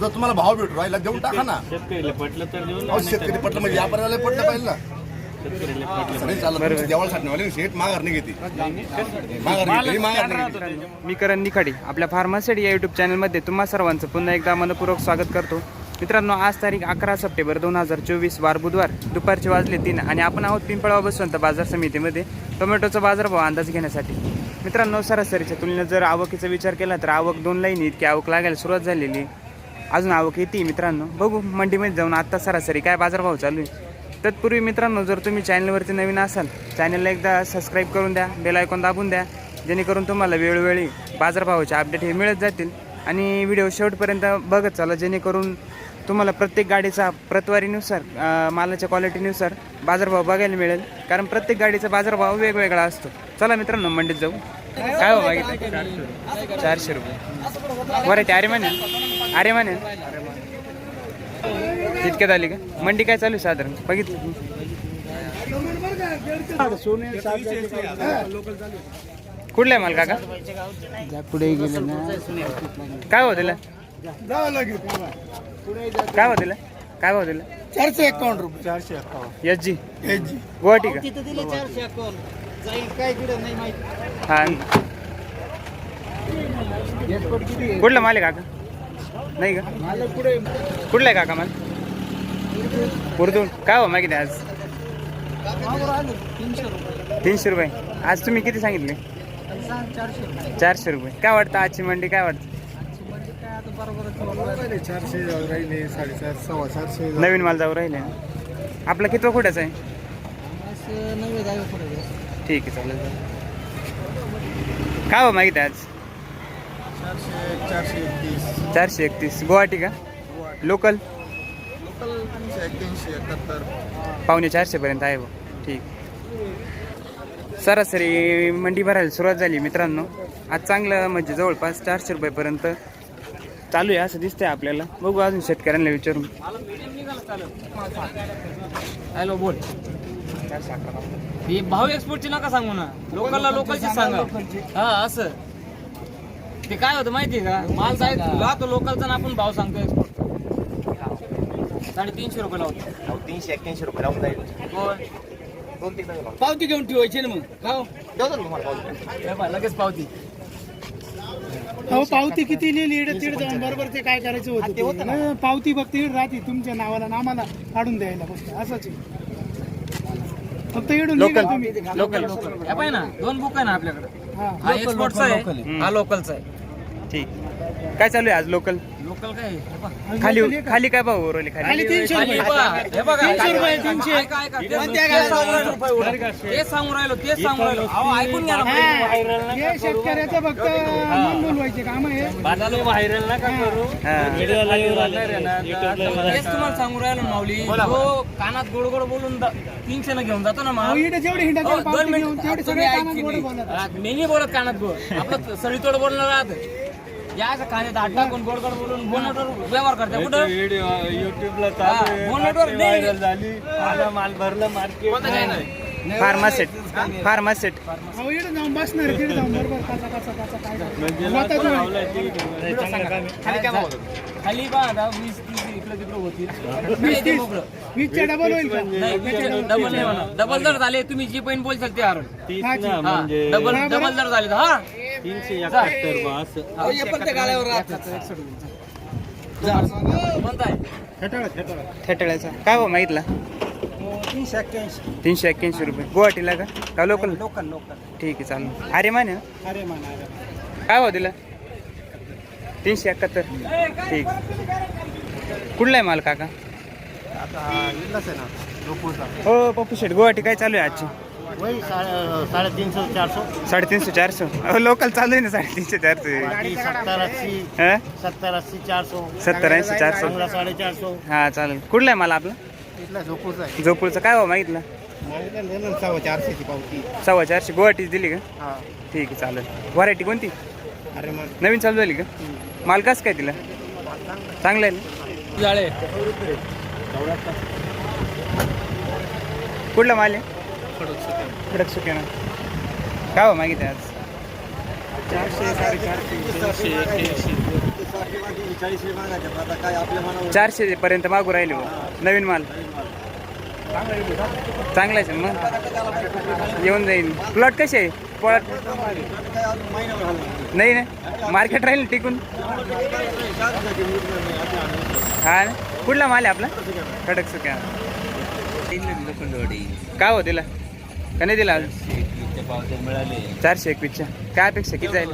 जर तुम्हाला भाव भेटू राहिला देऊन टाका ना. शेतकरीला पटलं तर देऊ अहो, शेतकरी पटलं म्हणजे व्यापाऱ्याला पटलं पाहिजे ना. शेतकरीला पटलं असं नाही चालत देवाला वाले शेट माघार नाही घेते. माघार नाही घेते, माघार नाही घेते. मी करण निखाडे आपल्या फार्मासिटी या यूट्यूब चॅनलमध्ये तुम्हा सर्वांचं पुन्हा एकदा मनपूर्वक स्वागत करतो. मित्रांनो आज तारीख अकरा सप्टेंबर दोन हजार चोवीस वार बुधवार दुपारचे वाजले तीन आणि आपण आहोत पिंपळावा बसवंत बाजार समितीमध्ये टोमॅटोचा बाजारभाव अंदाज घेण्यासाठी. मित्रांनो सरासरीच्या तुलनेत जर आवकीचा विचार केला तर आवक दोन लाईन इतकी आवक लागायला सुरुवात झालेली आहे. अजून आवक येते मित्रांनो. बघू मंडीमध्ये जाऊन आत्ता सरासरी काय बाजारभाव चालू आहे. तत्पूर्वी मित्रांनो जर तुम्ही चॅनलवरती नवीन असाल चॅनलला एकदा सबस्क्राईब करून द्या बेल आयकॉन दाबून द्या जेणेकरून तुम्हाला वेळोवेळी बाजारभावाचे अपडेट हे मिळत जातील. आणि व्हिडिओ शेवटपर्यंत बघत चाला जेणेकरून तुम्हाला प्रत्येक गाडीचा प्रतवारीनुसार मालाच्या क्वालिटीनुसार बाजारभाव बघायला मिळेल. कारण प्रत्येक गाडीचा बाजारभाव वेगवेगळा असतो. चला मित्रांनो मंडीत जाऊ. काय हो मागितलं? चारशे रुपये. बरं ते अरे म्हणे. अरे म्हणे तितक्यात आली का? मंडी काय चालू साधारण? बघितलं. कुठला आहे माल काका? पुढे गेले ना काय हो दिला? काय हो दिला? काय हो दिला? चारशे एकावन्न रुपये चारशे एकावन्न H G. H G Guwahati का? तिथे दिले चारशे एकावन्न जाईल काय तिकडे नाही माहिती हा. कुठला माल आहे काका? नाही का? मला कुठला आहे काका माल? उर्दू काय हो माहिती आज? तीनशे रुपये. आज तुम्ही किती सांगितले? चारशे रुपये. काय वाटतं आजची मंडी? काय वाटतं? चारशे जाऊ राहिले साडेचार सव्वा चारशे नवीन माल जाऊ राहिले आपला किती खोट्याचा आहे? ठीक आहे चालेल. चालेल काय हो माहिती आज? चारशे चारशे एकतीस. चारशे एकतीस. गुवाहाटी का? लोकल लोकल तीनशे एक्क्याऐंशी एकाहत्तर. पावणे चारशेपर्यंत आहे बघ. ठीक. सरासरी मंडी भरायला सुरुवात झाली मित्रांनो. आज चांगलं म्हणजे जवळपास चारशे रुपयेपर्यंत चालू आहे असं दिसतंय आपल्याला. बघू अजून शेतकऱ्यांना विचारून. हॅलो बोल. हे भाव एक्सपोर्टची नका सांगू ना. लोकलला लोकलची सांगा. हा असं. ते काय होतं माहितीये का? माल साहेब राहतो लोकलचा ना आपण भाव सांगतो एक्सपोर्ट साडेतीनशे रुपये लावतो. तीनशे एक्क्याऐंशी रुपये लावून जाईल. पावती घेऊन ठेवायची ना मग. हो? देऊ ना तुम्हाला पावती. हे पहा, लगेच पावती. अहो पावती किती लिहिली इकडे तिकडे जाऊन? बरोबर ते काय करायचं होतं ते. नाही, पावती फक्त इकडे राहते तुमच्या नावाला आणि आम्हाला काढून द्यायला फक्त. असंच आहे. फक्त इकडून लोकल. तुम्ही. लोकल लोकल हे पाहिजे ना दोन बुक आहे ना आपल्याकडे. हा. हा एक्सपोर्टचा आहे. हा लोकलचा आहे. ठीक. काय चालू आहे आज लोकल लोकल काय? हे खाली खाली काय भाऊ उरवले खाली? खाली तीनशे खाली रुपये. हे बघा तीनशे रुपये, तीनशे. ऐका, ऐका. तेच- तेच सांगू राहिलो. तेच सांगू राहिलो. तेच सांगू राहिलो अहो ऐकून घ्या ना. हा. हे शेतकऱ्याचं फक्त मन बोलवायचे काम आहे. व्हायरल नका करू. हा. तेच तुम्हाला सांगू राहिलो माऊली. जो कानात गोड गोड बोलून तीनशे न घेऊन जातो ना अहो, माल इकडे जेवढे हिंडा हो, तेवढे दोन पावती मिनिट. घेऊन तेवढे तुम्ही सगळे कामात. बोलत हा, मी नाही बोलत कानात गोड. आपलं सळीतोड बोलणं राहत या हात टाकून गोड गोड बोलून बोनटवर व्यवहार करते कुठं? व्हिडिओ युट्यूबला हा, चालू आहे. बोनटवर नाही. व्हायरल झाली. आला माल भरलं मार्केट कोणतं काय नाही फार्मासेट फार्मासेट अहो इकडे जाऊन बसणार तिकडे जाऊन. बरोबर काय म्हणजे लावलंय ते. खाली काय भाव खाली पहा आता वीस तीस इकडं तिकडं होतील. नाही ते मोकळं. वीसचे डबल होईल का? नाही डबल नाही म्हणा डबल जर झाले तुम्ही जी पण बोलशाल ते आरण तीस ना हा. म्हणजे डबल डबल जर झाले तर हा. तीनशे एकाहत्तर थेटळ्याचा काय भाऊ मागितला? तीनशे एक्क्याऐंशी. तीनशे एक्क्याऐंशी रुपये. गुवाहाटीला का? का लोकल लोकल लोकल ठीक आहे चालेल. अरे माने अरे म्हणा अरे काय भाव दिला? तीनशे एकाहत्तर. ठीक. कुठला आहे माल काका? हो पप्पू शेट गुवाहाटी काय चालू आहे आजची? वही साडे साडेतीनशे चारशे साडेतीनशे चारशे अहो लोकल चालू आहे ना साडेतीनशे चारशे सत्तर अस्सी हा? सत्तर अस्सी चारशे सत्तर ऐंशी चारशे पंधरा साडेचारशे हा चालेल. कुठला आहे माल आपला? झोपूरचा काय भाव मागितला? सव्वा चारशेची पावती. सव्वा चारशे. गुवाहाटीच दिली का? हा. ठीक आहे चालेल. व्हरायटी कोणती? अरे मग. नवीन चालू झाली का? माल कसं काय तिला चांगलं आहे ना? कुठला माल आहे? खडक सुक्याना काय हो मागितलं आज? चारशे साडेचारशे पर्यंत मागू राहिले हो. नवीन माल. चांगला आहे मग? येऊन जाईल प्लॉट कसे आहे? प्लॉट नाही ना? मार्केट राहील टिकून? हा कुठला माल आहे आपला? कडक सुक्या काय हो दिला का नाही दिला? अजून मिळाले चारशे एकवीसच्या. काय अपेक्षा? किती जाईल?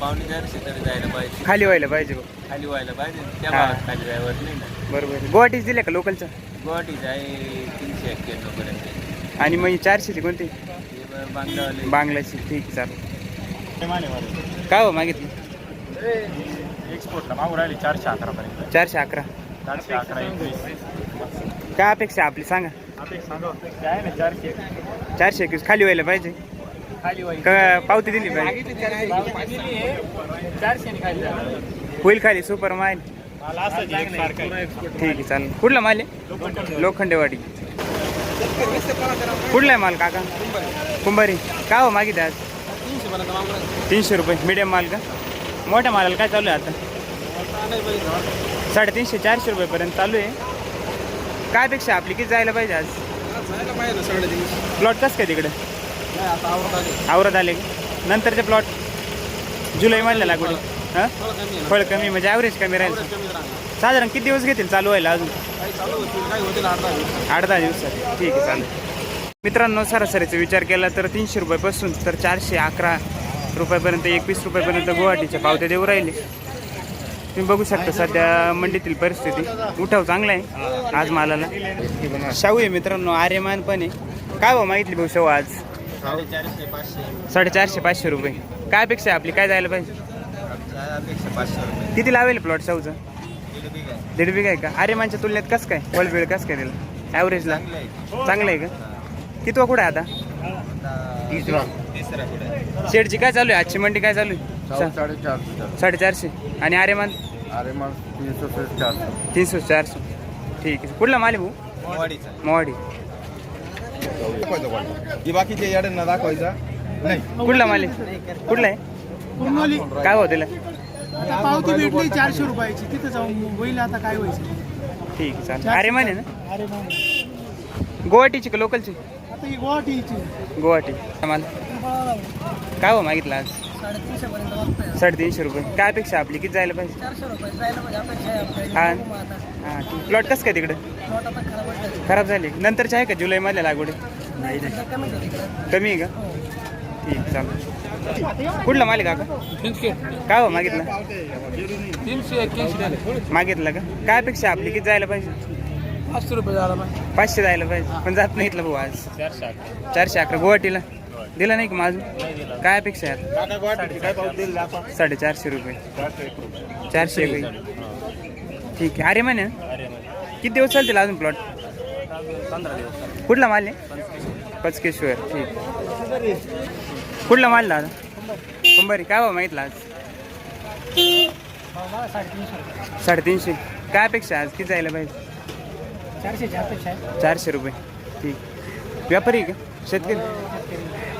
पावणे चारशे तरी जायला पाहिजे खाली व्हायला पाहिजे बघ. खाली व्हायला पाहिजे त्या हा. भावात खाली जायवर नाही ना बरोबर. गुवाहाटीच दिल्या का लोकलचं? गुवाहाटीच आहे तीनशे एक्क्याण्णव पर्यंत आणि मग ही चारशेची कोणती? हे बांगलावाले बांगलाची. ठीक आहे, चालेल. काय हो मागितली? एक्सपोर्टला मागू राहिली चारशे अकरा. पर्यंत चारशे अकरा चारशे अकरा एकवीस. काय अपेक्षा आपली? सांगा. चारशे एकवीस खाली व्हायला पाहिजे. का पावती दिली पाहिजे. होईल खाली सुपर माल. ठीक आहे चालेल. कुठला माल आहे? लोखंडेवाडी. कुठला आहे माल काका? कुंभारी. काय हो मागित आज? तीनशे रुपये मिडियम माल का? मोठ्या मालाला काय चालू आहे आता? साडेतीनशे चारशे रुपयेपर्यंत चालू आहे. काय पेक्षा आपली? किती जायला पाहिजे आज? प्लॉट कसं काय तिकडे? आवरत आले. का नंतरचे प्लॉट जुलै मधल्या लागवडी. हां? फळ कमी म्हणजे ॲव्हरेज कमी राहील. साधारण किती दिवस घेतील? चालू व्हायला अजून? आठ दहा दिवसात ठीक आहे चालेल. मित्रांनो सरासरीचा विचार केला तर तीनशे रुपयापासून तर चारशे अकरा रुपयापर्यंत एकवीस रुपयापर्यंत गुवाहाटीच्या पावत्या देऊ राहिले. तुम्ही बघू शकता सध्या मंडीतील परिस्थिती. उठाव चांगला आहे. आज मालाला. शाहू आहे मित्रांनो आर्यमान पण आहे. काय भाऊ मागितली भाऊ शाहू आज? साडेचारशे पाचशे रुपये. काय अपेक्षा आहे आपली? काय जायला पाहिजे? किती लावेल प्लॉट शाहूचं? दीड बिघा आहे. का? आर्यमानच्या तुलनेत कसं काय? वळबिळ कसं काय त्याला ॲव्हरेजला चांगलं आहे का? किती का कुठं आहे आता? शेडची काय चालू आहे? आजची मंडी काय चालू आहे? साडेचारशे आणि आर्यमान? अरे मग तीनशे चारशे. तीनशे चारशे. ठीक आहे. कुठला माल आहे भाऊ. मोवाडी बाकीचे याड्यांना दाखवायचा. नाही. कुठला माल आहे? कुठला आहे? काय भाव त्याला पावती भेटली चारशे रुपयाची. तिथं जाऊन होईल आता काय व्हायचं? ठीक आहे चालेल. आर्यमान आहे ना? गुवाहाटीची का लोकलची ही गुवाहाटीची. गुवाहाटी. माल काय भाव मागितला आज? साडेतीनशे पर्यंत वाजतोय साडेतीनशे रुपये. काय अपेक्षा आपली? किती जायला पाहिजे? चारशे रुपये. जायला म्हणजे अपेक्षा आहे आपल्या हा. बघू मग आता. हां ठीक प्लॉट कसं काय तिकडं? प्लॉट आता खराब वाटतं खराब झाली. नंतरचे आहे का जुलैमधल्या लागवडी? नाही कमी झाली. कमी आहे का? ठीक आहे, चालेल. कुठला मालिक काका? काय हो मागितलं? मागितलं का? काय अपेक्षा आपली? किती जायला पाहिजे? पाचशे रुपये झाला पाहिजे पाचशे जायला पाहिजे. पण जात नाही इथलं भाऊ आज. चारशे अकरा. चारशे अकरा. गुवाहाटीला. दिला नाही का माझं काय अपेक्षा आहे? साडेचारशे रुपये. चारशे रुपये. ठीक आहे. अरे म्हणे किती दिवस चालतील अजून प्लॉट कुठला माल आहे? पचकेश्वर ठीक. कुठला माल दादा? कुंभारी. काय भाव मागितला आज? साडेतीनशे. काय अपेक्षा आहे आज? किती जायला पाहिजे? आहे चारशे रुपये. ठीक. व्यापारी का? शेतकरी?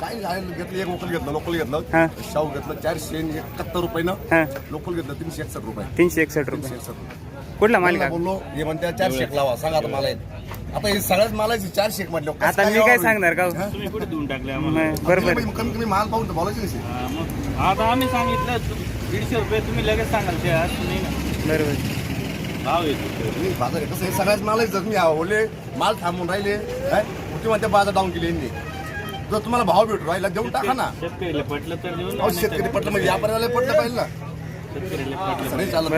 काय झालं घेतलं एक लोकल घेतलं लोकल घेतलं. हां. शाहू घेतलं चारशे आणि एकाहत्तर रुपये हां. लोकल घेतलं तीनशे एकसष्ट रुपये. तीनशे एकसष्ट तीनशे रुपये एकसष्ट रुपये. कुठला माल मला बोललो हे म्हणते चारशे एक लावा सांगा आता मला येत आता हे सगळ्याच मालाची चारशे एक म्हटलं कसं आता मी काय? सांगणार का? हो? हा? तुम्ही कुठे देऊन टाकले मग बरोबर. तुम्ही कमी कमी माल पाहून तर बोलायचं नाही हा, मग आता आम्ही सांगितलं तू- दीडशे रुपये तुम्ही लगेच सांगाल ते आज ना. बरोबर. भाव येतो. नाही, बाजार आहे. कसं हे सगळ्याच माल जर मी ओले माल थांबून राहिले काय मोठी म्हणते बाजार डाऊन केली यांनी. जर तुम्हाला भाव भेटू राहिला देऊन टाका ना. शेतकरीला पटलं तर अहो, शेतकरी पटलं म्हणजे व्यापाऱ्याला पटलं पाहिजे ना. शेतकरीला पटलं असं नाही चालत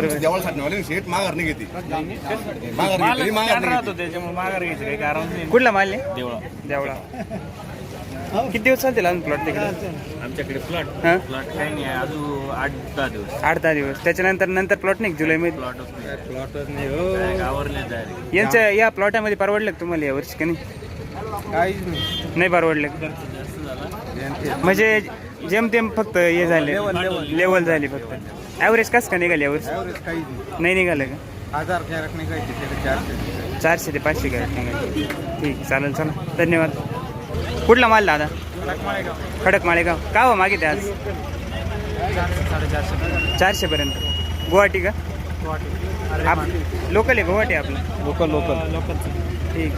तुमची शेत माघार नाही घेते माघार मालच घेते माघार नाही राहतो त्याच्यामुळे माघार घ्यायचं काही कारण नाही. कुठला माल आहे? देवळा. देवळा. किती दिवस चालतील अजून प्लॉट तिकडे? आमच्याकडे प्लॉट हां? प्लॉट काही नाही अजून आठ दहा दिवस. आठ दहा दिवस. त्याच्यानंतर नंतर प्लॉट नाही जुलैमध्ये प्लॉटच नाही. प्लॉटच नाही हो. यांच्या या प्लॉटामध्ये परवडलं का तुम्हाला यावर्षी का नाही? काहीच नाही. नाही परवडलं का? जास्त झाला. म्हणजे जेमतेम फक्त हे झाले. लेवल झाली फक्त. ॲव्हरेज कसं का निघाली यावर्षी नाही. निघालं का? हजार कॅरेट निघायचे चारशे. चारशे ते पाचशे कॅरेट निघाले. ठीक चालेल चला. धन्यवाद. कुठला माल दादा? खडक माळेगाव का हो मागे आज? चारशे पर्यंत गुवाहाटी का? आप लोकल आहे गुवाहाटी आपलं? लोकल लोकल लोकलचं ठीक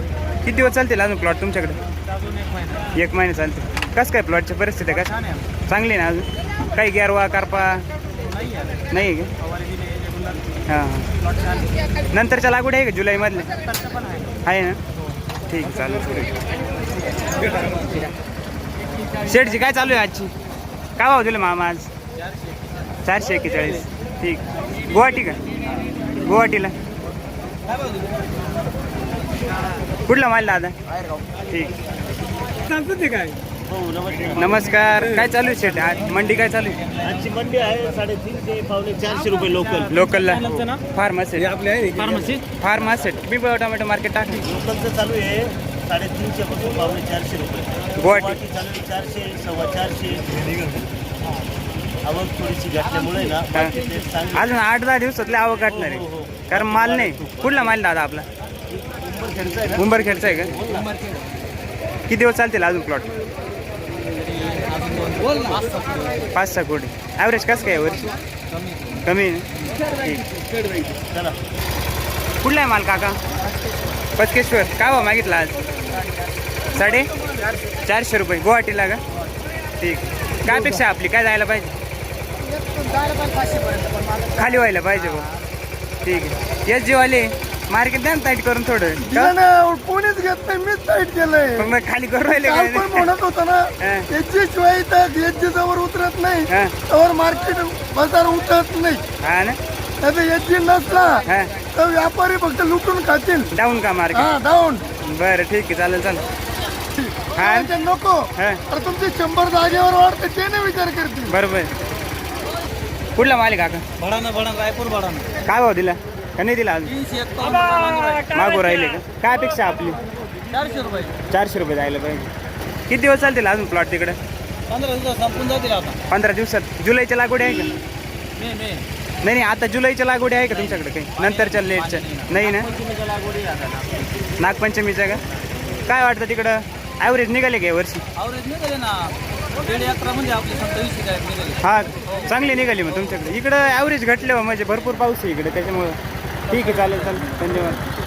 किती दिवस चालतील अजून प्लॉट तुमच्याकडे? एक महिना चालते कसं काय प्लॉटची परिस्थिती आहे का? चांगली आहे ना अजून? काही गॅरवा करपा? नाही आहे का? हां हां. नंतरच्या लागवड आहे का? जुलैमधले आहे ना? ठीक चालेल. शेठची काय चालू आहे आजची? काय भाव दिले मामा आज? चारशे एक्केचाळीस. ठीक. गुवाहाटी का? गुवाहाटीला. कुठला माल दादा? ठीक. सांगतो ते काय नमस्कार. काय चालू आहे शेठ? आज मंडी काय चालू आहे? आजची मंडी आहे साडेतीनशे पावणे चारशे रुपये लोकल लोकलला? फार्मासेट फार्मसी फार्मासेट मी टोमॅटो मार्केट टाकली. लोकलचं चालू आहे. साडेतीनशे पासून पावणे चारशे रुपये. गुवाहाटी. चालू चारशे सव्वा चारशे. आवक थोडीशी घातल्यामुळे ना हा. चांगली. अजून आठ दहा दिवसातले आवक गाठणार आहे. कारण माल नाही. कुठला माल दादा आपला? खर्च आहे ना? उंबरखेडचा आहे का? किती दिवस चालतील अजून प्लॉट पाच सहा कोटी. ॲव्हरेज कसं काय वर्षी कमी. आहे ना? ठीक. चला कुठला आहे माल काका? पचकेश्वर काय भाव मागितला आज? साडे? चारशे रुपये. गुवाहाटीला का? ठीक. काय अपेक्षा आपली? काय जायला पाहिजे? खाली व्हायला पाहिजे भाऊ. ठीक आहे. येस जीवाले. मार्केट द्या ना टाईट करून थोडं. कोणीच घेत नाही. मीच टाईट केलंय. मग खाली करून राहिले म्हणत होता ना. याची शिवाय याची जवळ उतरत नाही. हा. त्यावर मार्केट बाजार उतरत नाही. हा ना? नाही याची नसला. हा. तर व्यापारी फक्त लुटून खातील. डाऊन का मार्केट? हा डाऊन. बरं ठीक आहे चालेल चालेल हा. ते नको. हा. तर तुमचे शंभर जागेवर वाढते ते नाही विचार करतील. बरोबर. कुठला माल आहे काका बडाना बडाना रायपूर बडाना काय भाव दिला? का नाही दिला अजून? तीनशे मागू राहिले. का? काय अपेक्षा आपली? चारशे रुपये. चारशे रुपये जायला पाहिजे. किती दिवस चालतील अजून प्लॉट तिकडे? पंधरा दिवस संपून जातील आता. पंधरा दिवसात. जुलैच्या लागवडी आहे का? मे मे. नाही नाही आता जुलैच्या लागवडी आहे का तुमच्याकडे काही? नंतरच्या लेटच्या. नाही ना? नागपंचमीच्या का? काय वाटतं तिकडं? ॲव्हरेज निघाले का वर्षी? म्हणजे हा चांगली निघाली मग तुमच्याकडे. इकडं ॲव्हरेज घटले म्हणजे भरपूर पाऊस आहे इकडे त्याच्यामुळं ठीक आहे चालेल चालेल. धन्यवाद.